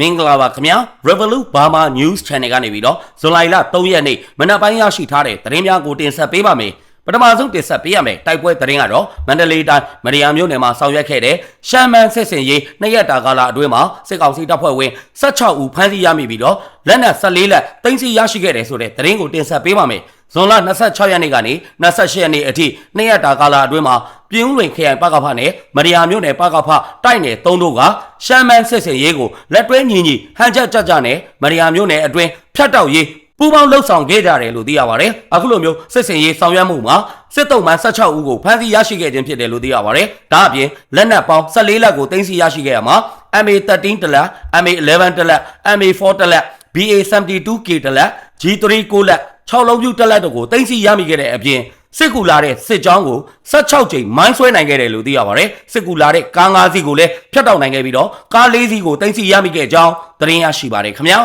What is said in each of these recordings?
မင်္ဂလာပါခင်ဗျာ Revolut Burma News Channel ကနေပြီးတော့ဇွန်လလ3ရက်နေ့မနက်ပိုင်းရရှိထားတဲ့သတင်းများကိုတင်ဆက်ပေးပါမယ်ပထမဆုံးတင်ဆက်ပေးရမယ်တိုက်ပွဲသတင်းကတော့မန္တလေးတိုင်းမရယာမြို့နယ်မှာဆောင်ရွက်ခဲ့တဲ့ရှမ်းမန်းစစ်စင်ရေးနှစ်ရက်တာကာလအတွင်းမှာစစ်ကောင်စီတပ်ဖွဲ့ဝင်16ဦးဖမ်းဆီးရမိပြီးတော့လက်နက်14လက်တင်စီရရှိခဲ့တယ်ဆိုတဲ့သတင်းကိုတင်ဆက်ပေးပါမယ်ဇွန်လ26ရက်နေ့ကနေ28ရက်နေ့အထိနှစ်ရက်တာကာလအတွင်းမှာ ပြင်းဦးလွင်ခရိုင်ပကဖနဲ့မရယာမြို့နယ်ပကဖတိုက်နယ်၃တို့ကရှမ်းမန်းစစ်စင်ရေးကိုလက်တွဲညီညီဟန်ချက်ကြကြနဲ့မရယာမြို့နယ်အတွင်းဖြတ်တောက်ရေးပူးပေါင်းလှုပ်ဆောင်ခဲ့ကြတယ်လို့သိရပါတယ်။အခုလိုမျိုးစစ်စင်ရေးဆောင်ရွက်မှုမှာစစ်တုံးမှ16ဦးကိုဖမ်းဆီးရရှိခဲ့ခြင်းဖြစ်တယ်လို့သိရပါတယ်။ဒါအပြင်လက်နက်ပေါင်း14လက်ကိုတင်စီရရှိခဲ့ရမှာ MA13 တလက် MA11 တလက် MA4 တလက် BA72K တလက် G3 6လက်6လုံးပြူတလက်တို့ကိုတင်စီရမိခဲ့တဲ့အပြင် စစ်ကူလာတဲ့စစ်ကြောင်းကို16ကြိမ်မိုင်းဆွဲနိုင်ခဲ့တယ်လို့သိရပါတယ်စစ်ကူလာတဲ့ကား၅စီးကိုလည်းဖျက်တောက်နိုင်ခဲ့ပြီးတော့ကား၄စီးကိုတင်စီရမိခဲ့ကြောင်းသတင်းရရှိပါတယ်ခင်ဗျာ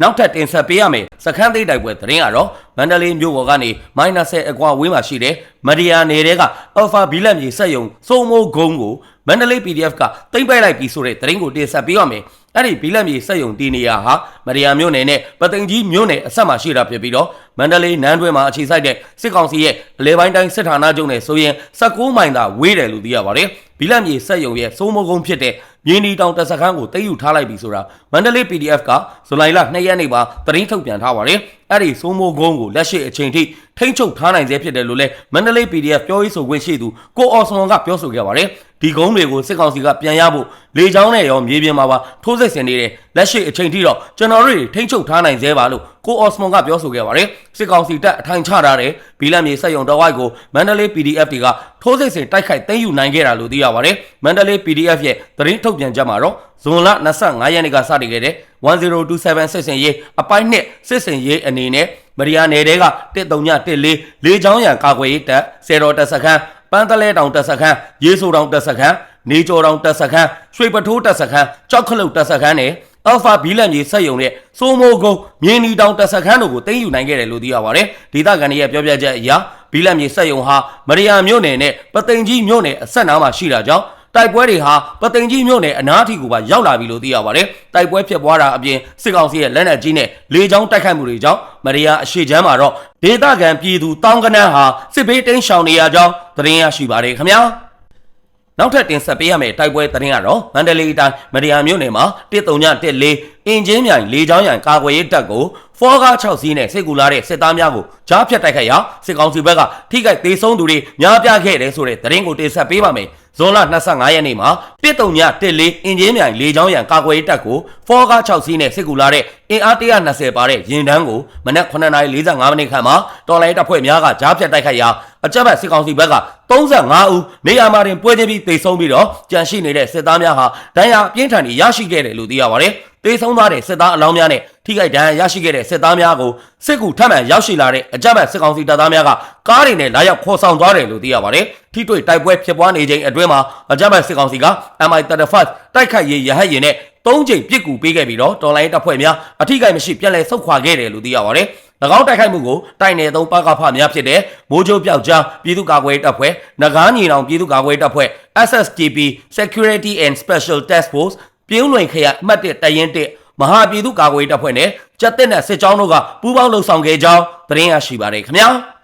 နောက်ထပ်တင်ဆက်ပေးရမယ်စခန်းသိမ်းတိုက်ပွဲသတင်းကတော့မန္တလေးမြို့ပေါ်ကနေမိုင်းနက်10 အကွာဝေးမှာရှိတဲ့မဒီယာနယ်တဲကအယ်ဖာဘီလက်မြေစက်ယုံစိုးမိုးဂုံးကိုမန္တလေး PDF ကတိမ့်ပိုက်လိုက်ပြီးဆိုတဲ့သတင်းကိုတင်ဆက်ပေးရမယ် အဲ့ဒီဘီလက်မြေစက်ယုံတီနေယာဟာမဒီယာမြို့နယ်နဲ့ပသိမ်ကြီးမြို့နယ်အဆက်မှာရှိတာဖြစ်ပြီးတော့မန္တလေးနန်းတွဲမှာအခြေစိုက်တဲ့စစ်ကောင်စီရဲ့အလဲပိုင်းတိုင်းစစ်ဌာနချုပ်နဲ့ဆိုရင်16မိုင်သာဝေးတယ်လို့သိရပါတယ်ဘီလက်မြေစက်ယုံရဲ့စိုးမိုးဂုံးဖြစ်တဲ့မြင်းဒီတောင်တပ်စခန်းကိုတိတ်ယူထားလိုက်ပြီဆိုတာမန္တလေး PDF ကဇူလိုင်လ2ရက်နေ့မှာသတင်းထုတ်ပြန်ထားပါတယ်အဲ့ဒီစိုးမိုးကုန်းကိုလက်ရှိအချိန်ထိထိမ့်ချုပ်ထားနိုင်စေဖြစ်တယ်လို့လည်းမန္တလေး PDF ပြောရေးဆိုခွင့်ရှိသူကိုအော်ဆွန်ကပြောဆိုခဲ့ပါတယ် ဒီကုန်းတွေကိုစစ်ကောင်စီကပြန်ရဖို့လေကြောင်းနဲ့ရောမြေပြင်မှာပါထိုးစစ်ဆင်နေတဲ့လက်ရှိအချိန်ထိတော့ကျွန်တော်တို့ထိမ့်ချုပ်ထားနိုင်သေးပါလို့ကိုအော်စမွန်ကပြောဆိုခဲ့ပါတယ်စစ်ကောင်စီတပ်အထိုင်ချထားတဲ့ဘီလန်မြေစက်ယုံတော်ဝိုက်ကိုမန္တလေး PDF တွေကထိုးစစ်ဆင်တိုက်ခိုက်သိမ်းယူနိုင်ခဲ့တာလို့သိရပါတယ်မန္တလေး PDF ရဲ့သတင်းထုတ်ပြန်ချက်မှာတော့ဇွန်လ25ရက်နေ့ကစတင်ခဲ့တဲ့1027စစ်စင်ရေးအပိုင်းနှစ်စစ်စင်ရေးအနေနဲ့မရီယာနယ်တဲက1314လေးချောင်းရံကာကွယ်ရေးတပ်ဆယ်တော်တပ်စခန်း ပန်းတလဲတောင်တပ်စခန်းရေဆိုတောင်တပ်စခန်းနေကျော်တောင်တပ်စခန်းရွှေပထိုးတပ်စခန်းကြောက်ခလုတ်တပ်စခန်းနဲ့အယ်ဖာဘီလန်ကြီးစက်ယုံနဲ့စိုးမိုးကုန်းမြင်းနီတောင်တပ်စခန်းတို့ကိုတင်ယူနိုင်ခဲ့တယ်လို့သိရပါတယ်ဒေသခံတွေရဲ့ပြောပြချက်အရဘီလန်ကြီးစက်ယုံဟာမရီယာမြို့နယ်နဲ့ပသိမ်ကြီးမြို့နယ်အဆက်နားမှာရှိတာကြောင့် တိုက်ပွဲတွေဟာပသိမ်ကြီးမြို့နယ်အနားထိကိုပါရောက်လာပြီလို့သိရပါတယ်။တိုက်ပွဲဖြစ်ပွားတာအပြင်စစ်ကောင်စီရဲ့လက်နက်ကြီးနဲ့လေကြောင်းတိုက်ခိုက်မှုတွေကြောင့်မရိယာအရှိချမ်းမှာတော့ဒေသခံပြည်သူတောင်းကနန်းဟာစစ်ဘေးတိမ်းရှောင်နေရကြောင်းသတင်းရရှိပါတယ်ခင်ဗျာ။နောက်ထပ်တင်ဆက်ပေးရမယ့်တိုက်ပွဲသတင်းကတော့မန္တလေးတိုင်းမရယာမြို့နယ်မှာ1314အင်ဂျင်မြိုင်လေကြောင်းရန်ကာကွယ်ရေးတပ်ကိုဖောကား6စီးနဲ့စစ်ကူလာတဲ့စစ်သားများကိုကြားဖြတ်တိုက်ခိုက်ရာစစ်ကောင်စီဘက်ကထိခိုက်သေးဆုံးသူတွေများပြားခဲ့တယ်ဆိုတဲ့သတင်းကိုတင်ဆက်ပေးပါမယ်။ ဇွန်လ25ရက်နေ့မှာတစ်တုံညတက်လေးအင်ဂျင်မြိုင်လေချောင်းရန်ကာကွယ်ရေးတပ်ကိုဖောကား6စီးနဲ့စစ်ကူလာတဲ့အင်အား120ပါတဲ့ရင်တန်းကိုမနက်9:45မိနစ်ခန့်မှာတော်လိုင်းတပ်ဖွဲ့များကကြားဖြတ်တိုက်ခိုက်ရာ အကြမ်းဖက်စစ်ကောင်စီဘက်က35ဦးနေရာမှာတင်ပွဲချင်းပြီးတေဆုံးပြီးတော့ကြန့်ရှိနေတဲ့စစ်သားများဟာဒဏ်ရာအပြင်းထန်ကြီးရရှိခဲ့တယ်လို့သိရပါတယ်။တေဆုံးသွားတဲ့စစ်သားအလောင်းများနဲ့ထိခိုက်ဒဏ်ရာရရှိခဲ့တဲ့စစ်သားများကိုစစ်ကူထပ်မံရောက်ရှိလာတဲ့အကြမ်းဖက်စစ်ကောင်စီတပ်သားများကကားတွေနဲ့လာရောက်ခေါ်ဆောင်သွားတယ်လို့သိရပါတယ်။ထိတွေ့တိုက်ပွဲဖြစ်ပွားနေချိန်အတွင်းမှာအကြမ်းဖက်စစ်ကောင်စီက MI35 တိုက်ခိုက်ရေးရဟတ်ရင်နဲ့၃ချိန်ပြစ်ကူပေးခဲ့ပြီးတော့တော်လိုင်းတပ်ဖွဲ့များအထိကိမရှိပြန်လည်ဆုတ်ခွာခဲ့တယ်လို့သိရပါတယ်။၎င်းတိုက်ခိုက်မှုကိုတိုက်နယ်သုံးပကဖများဖြစ်တဲ့မိုးချိုးပြောက်ကြားပြည်သူ့ကာကွယ်တပ်ဖွဲ့၊နဂါးညီနောင်ပြည်သူ့ကာကွယ်တပ်ဖွဲ့ SSTP Security and Special Task Force ပြင်းလွင်ခရအမှတ်1တရင်1မဟာပြည်သူ့ကာကွယ်တပ်ဖွဲ့နဲ့ကြက်တက်တဲ့စစ်ကြောင်းတို့ကပူးပေါင်းလှုပ်ဆောင်ခဲ့ကြောင်းသတင်းရရှိပါတယ်ခင်ဗျာ။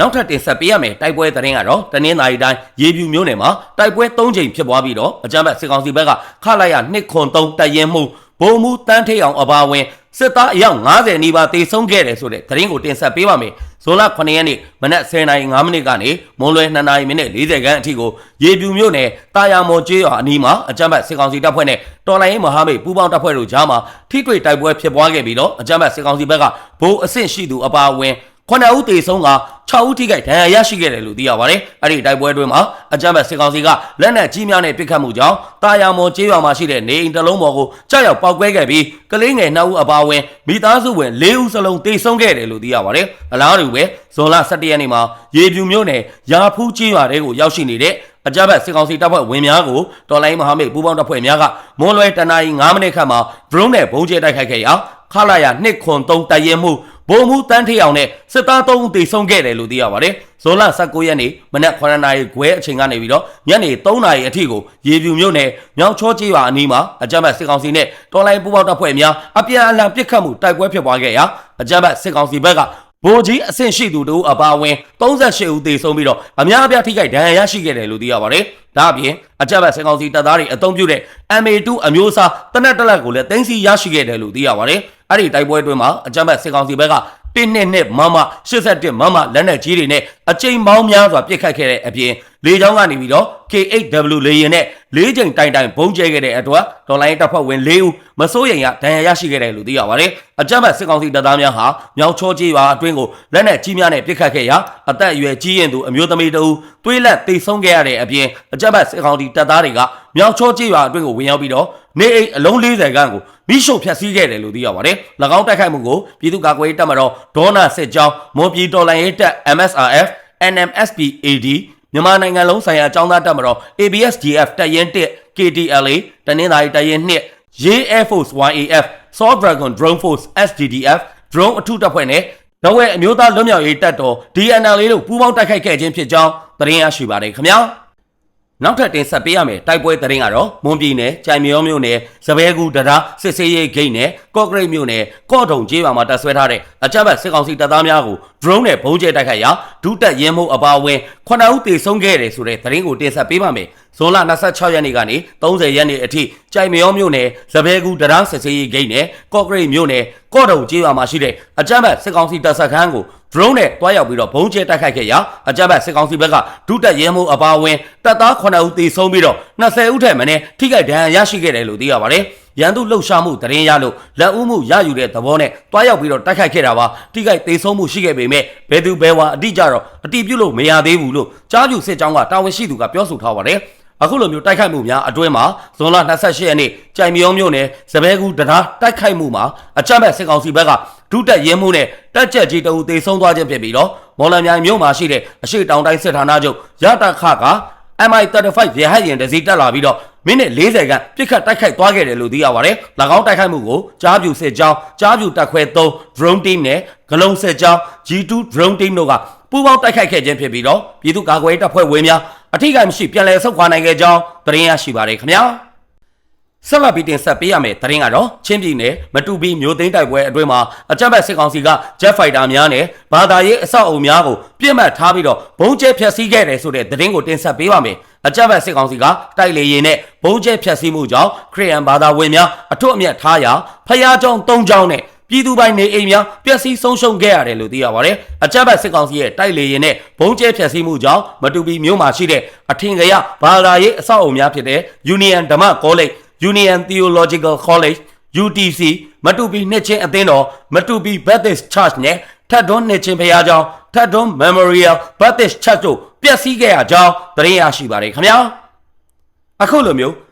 နောက်ထပ်တင်ဆက်ပေးရမယ်တိုက်ပွဲသတင်းကတော့တနင်္သာရီတိုင်းရေပြူမြို့နယ်မှာတိုက်ပွဲ၃ချိန်ဖြစ်ပွားပြီးတော့အကြမ်းဖက်စစ်ကောင်စီဘက်ကခလိုက်ရ2ခွန်3တပ်ရင်မှု ဘုံမှုတန်းထိတ်အောင်အပါဝင်စစ်သားအယောက်90နီးပါးတေဆုံးခဲ့တယ်ဆိုတဲ့သတင်းကိုတင်ဆက်ပေးပါမယ်။ဇွန်လ9ရက်နေ့မနက်10:05မိနစ်ကနေမွန်လွယ်2:40မိနစ်40ခန်းအထိကိုရေပြူမြို့နယ်တာယာမော်ကျေးရွာအနီးမှာအကြမ်းဖက်စစ်ကောင်စီတပ်ဖွဲ့နဲ့တော်လိုင်းရေးမဟာမိတ်ပူးပေါင်းတပ်ဖွဲ့တို့ကြားမှာထိတွေ့တိုက်ပွဲဖြစ်ပွားခဲ့ပြီးတော့အကြမ်းဖက်စစ်ကောင်စီဘက်ကဗိုလ်အဆင့်ရှိသူအပါအဝင် ခုနှစ်ဦးတေဆုံးက6ဦးထိခိုက်ဒဏ်ရာရရှိခဲ့တယ်လို့သိရပါတယ်။အဲ့ဒီတိုက်ပွဲတွင်မှာအကြမ်းဖက်စစ်ကောင်စီကလက်နက်ကြီးများနဲ့ပစ်ခတ်မှုကြောင့်တာယာမော်ကျေးရွာမှာရှိတဲ့နေအိမ်တစ်လုံးပေါ်ကိုကြောက်ရောက်ပောက်ကွဲခဲ့ပြီးကလေးငယ်2ဦးအပါအဝင်မိသားစုဝင်4ဦးစလုံးတေဆုံးခဲ့တယ်လို့သိရပါတယ်။အလားတူပဲဇွန်လ17ရက်နေ့မှာရေပြူမြို့နယ်ရာဖူးကျေးရွာတဲကိုရောက်ရှိနေတဲ့အကြမ်းဖက်စစ်ကောင်စီတပ်ဖွဲ့ဝင်များကိုတော်လိုင်းမဟာမိတ်ပူးပေါင်းတပ်ဖွဲ့များကမွန်လွယ်တနာရီ9မိနစ်ခန့်မှာ drone နဲ့ဘုံကျဲတိုက်ခိုက်ခဲ့ရာခလာရ2ခွန်3တရင်မှု ဗိုလ်မှူးတန်းထေးအောင်နဲ့စစ်သား3ဦးတေဆုံးခဲ့တယ်လို့သိရပါတယ်ဇွန်လ19ရက်နေ့မနက်9နာရီခွဲအချိန်ကနေပြီးတော့ညနေ3နာရီအထိကိုရေပြူမြို့နယ်မြောင်ချောကျေးရွာအနီးမှာအကြမ်းဖက်စစ်ကောင်စီနဲ့တော်လိုင်းပူပေါင်းတပ်ဖွဲ့များအပြန်အလှန်ပစ်ခတ်မှုတိုက်ပွဲဖြစ်ပွားခဲ့ရာအကြမ်းဖက်စစ်ကောင်စီဘက်ကဗိုလ်ကြီးအဆင့်ရှိသူတို့အပါအဝင်38ဦးသေဆုံးပြီးတော့အများအပြားထိခိုက်ဒဏ်ရာရရှိခဲ့တယ်လို့သိရပါတယ်။ဒါအပြင်အကြမ်းဖက်စစ်ကောင်စီတပ်သားတွေအုံပြုတဲ့ MA2 အမျိုးအစားတနက်တက်လက်ကိုလည်းတင်းစီရရှိခဲ့တယ်လို့သိရပါတယ်။ အဲ့ဒီတိုက်ပွဲအတွင်းမှာအကြမ်းဖက်စစ်ကောင်စီဘက်ကတင်းနှစ်နှစ်မမ81မမလက်နက်ကြီးတွေနဲ့အကြိမ်ပေါင်းများစွာပစ်ခတ်ခဲ့တဲ့အပြင်လေကြောင်းကနေပြီးတော့ K8W လေယာဉ်နဲ့လေးချိန်တိုင်တိုင်ဘုံကျဲခဲ့တဲ့အတွက်ဒေါ်လာရေးတပ်ဖွဲ့ဝင်၄ဦးမစိုးရိမ်ရဒဏ်ရာရရှိခဲ့တယ်လို့သိရပါတယ်။အကြမ်းဖက်စစ်ကောင်စီတပ်သားများဟာမြောင်ချောကြီးရွာအတွင်းကိုလက်နက်ကြီးများနဲ့ပစ်ခတ်ခဲ့ရာအသက်အရွယ်ကြီးရင်သူအမျိုးသမီးတဦးသွေးလက်တိတ်ဆုံးခဲ့ရတဲ့အပြင်အကြမ်းဖက်စစ်ကောင်စီတပ်သားတွေကမြောင်ချောကြီးရွာအတွင်းကိုဝင်ရောက်ပြီးတော့ နေအိမ်အလုံး40ခန်းကိုမိရှုပ်ဖျက်ဆီးခဲ့တယ်လို့သိရပါတယ်။၎င်းတိုက်ခိုက်မှုကိုပြည်သူ့ကာကွယ်ရေးတပ်မတော်ဒေါနာစစ်ကြောင်းမွန်ပြည်တော်လှန်ရေးတပ် MSRF NMSPAD မြန်မာနိုင်ငံလုံးဆိုင်ရာចောင်းသားတပ်မတော် ABSDF တပ်ရင်း1 KTLA တနင်္သာရီတပ်ရင်း2ရေး Air Force YAF Sword Dragon Drone Force SDDF drone အထုတပ်ဖွဲ့နဲ့ဒဝဲအမျိုးသားလွတ်မြောက်ရေးတပ်တော် DNL တို့ပူးပေါင်းတိုက်ခိုက်ခဲ့ခြင်းဖြစ်ကြောင်းသတင်းရရှိပါတယ်ခင်ဗျာ နောက်ထပ်တင်ဆက်ပေးရမယ်တိုက်ပွဲသတင်းကတော့မွန်ပြည်နယ်ကြိုင်မြောမြို့နယ်စပယ်ကူတရာစစ်စေးရေးဂိတ်နဲ့ကော့ဂရိတ်မြို့နယ်ကော့တုံကျေးရွာမှာတပ်ဆွဲထားတဲ့အကြမ်းဖက်စစ်ကောင်စီတပ်သားများကို drone နဲ့ဘုံကျဲတိုက်ခိုက်ရာဒုတက်ရဲမှုအပါအဝင်9ဦးသေဆုံးခဲ့တယ်ဆိုတဲ့သတင်းကိုတင်ဆက်ပေးပါမယ်ဇွန်လ26ရက်နေ့ကနေ30ရက်နေ့အထိကြိုင်မြောမြို့နယ်စပယ်ကူတရာစစ်စေးရေးဂိတ်နဲ့ကော့ဂရိတ်မြို့နယ် ကော့တုံကျေးရွာမှာရှိတဲ့အကြမ်းဖက်စစ်ကောင်စီတပ်စခန်းကို drone နဲ့တွားရောက်ပြီးတော့ဘုံကျဲတိုက်ခိုက်ခဲ့ရာအကြမ်းဖက်စစ်ကောင်စီဘက်ကဒုတက်ရဲမှုအပါအဝင်တပ်သား9ဦးသေဆုံးပြီးတော့20ဦးထက်မနည်းထိခိုက်ဒဏ်ရာရရှိခဲ့တယ်လို့သိရပါတယ်။ရန်သူလှုပ်ရှားမှုတရင်ရလို့လက်ဦးမှုရယူတဲ့သဘောနဲ့တွားရောက်ပြီးတော့တိုက်ခိုက်ခဲ့တာပါ။ထိခိုက်သေဆုံးမှုရှိခဲ့ပေမဲ့ဘယ်သူဘယ်ဝါအတိအကျတော့အတိပြုလို့မရသေးဘူးလို့ကြားပြူစစ်ကြောင်းကတာဝန်ရှိသူကပြောဆိုထားပါတယ်။ အခုလိုမျိုးတိုက်ခိုက်မှုများအတွင်းမှာဇွန်လ28ရက်နေ့ကြိုင်မြောမြို့နယ်စပယ်ကူတရာတိုက်ခိုက်မှုမှာအကြမ်းဖက်စစ်ကောင်စီဘက်ကဒုတက်ရဲမှုနဲ့တက်ကြက်ကြီးတအူသေဆုံးသွားခြင်းဖြစ်ပြီးတော့မော်လမြိုင်မြို့မှာရှိတဲ့အရှိတောင်တိုင်းစစ်ဌာနချုပ်ရတခက MI35 ရဟတ်ရင်တစည်းတက်လာပြီးတော့မိနစ်40ခန့်ပြစ်ခတ်တိုက်ခိုက်သွားခဲ့တယ်လို့သိရပါတယ်။၎င်းတိုက်ခိုက်မှုကိုကြားပြူစစ်ကြောင်းကြားပြူတပ်ခွဲ3 drone team နဲ့ဂလုံစစ်ကြောင်း G2 drone team တို့ကပူးပေါင်းတိုက်ခိုက်ခဲ့ခြင်းဖြစ်ပြီးတော့ပြည်သူ့ကာကွယ်ရေးတပ်ဖွဲ့ဝင်များ အထိကိမရှိပြန်လည်ဆုတ်ခွာနိုင်ခဲ့ကြောင်းသတင်းရရှိပါတယ်ခင်ဗျာ။ဆက်လက်ပြီးတင်ဆက်ပေးရမယ့်သတင်းကတော့ချင်းပြည်နယ်မတူပီမြို့သိမ်းတိုက်ပွဲအတွင်းမှာအကြမ်းဖက်စစ်ကောင်စီက Jet Fighter များနဲ့ဘာသာရေးအဆောက်အအုံများကိုပြစ်မှတ်ထားပြီးတော့ဘုံကျဲဖျက်ဆီးခဲ့တယ်ဆိုတဲ့သတင်းကိုတင်ဆက်ပေးပါမယ်။အကြမ်းဖက်စစ်ကောင်စီကတိုက်လေရင်နဲ့ဘုံကျဲဖျက်ဆီးမှုကြောင့်ခရီးယန်ဘာသာဝင်များအထွတ်အမြတ်ထားရာဖျားကြောင်၃ကြောင်နဲ့ ပြည်သူပိုင်နေအိမ်များပျက်စီးဆုံးရှုံးခဲ့ရတယ်လို့သိရပါတယ်။အကြမ်းဖက်စစ်ကောင်စီရဲ့တိုက်လေရင်နဲ့ဘုံကျဲဖျက်ဆီးမှုကြောင့်မတူပီမြို့မှာရှိတဲ့အထင်ကရဘာသာရေးအဆောက်အအုံများဖြစ်တဲ့ Union ဓမ္မ College Union Theological College UTC မတူပီနှစ်ချင်းအသင်းတော်မတူပီ Baptist Church နဲ့ထတ်တွန်းနှစ်ချင်းဖရာကျောင်းထတ်တွန်း Memorial Baptist Church တို့ပျက်စီးခဲ့ရကြောင်းသတင်းရရှိပါတယ်ခင်ဗျာအခုလိုမျိုး